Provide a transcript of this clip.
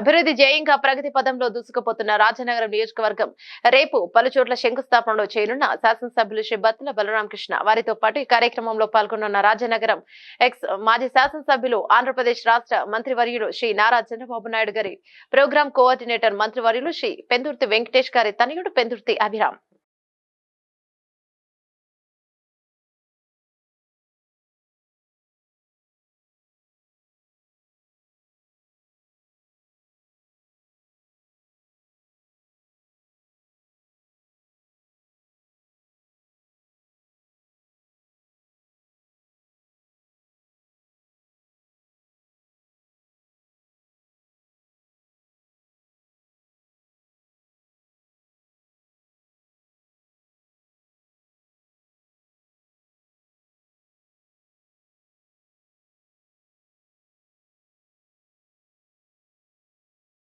అభివృద్ధి జయంగా ప్రగతి పదంలో దూసుకుపోతున్న రాజనగరం నియోజకవర్గం రేపు పలు చోట్ల శంకుస్థాపనలో చేయనున్న శాసనసభ్యులు శ్రీ బత్తుల బలరామకృష్ణ. వారితో పాటు ఈ కార్యక్రమంలో పాల్గొనున్న రాజనగరం ఎక్స్ మాజీ శాసనసభ్యులు ఆంధ్రప్రదేశ్ రాష్ట్ర మంత్రివర్యులు శ్రీ నారా చంద్రబాబు నాయుడు గారి ప్రోగ్రాం కోఆర్డినేటర్ మంత్రివర్యులు శ్రీ పెందుర్తి వెంకటేష్ గారి తనయుడు పెందుర్తి అభిరామ్.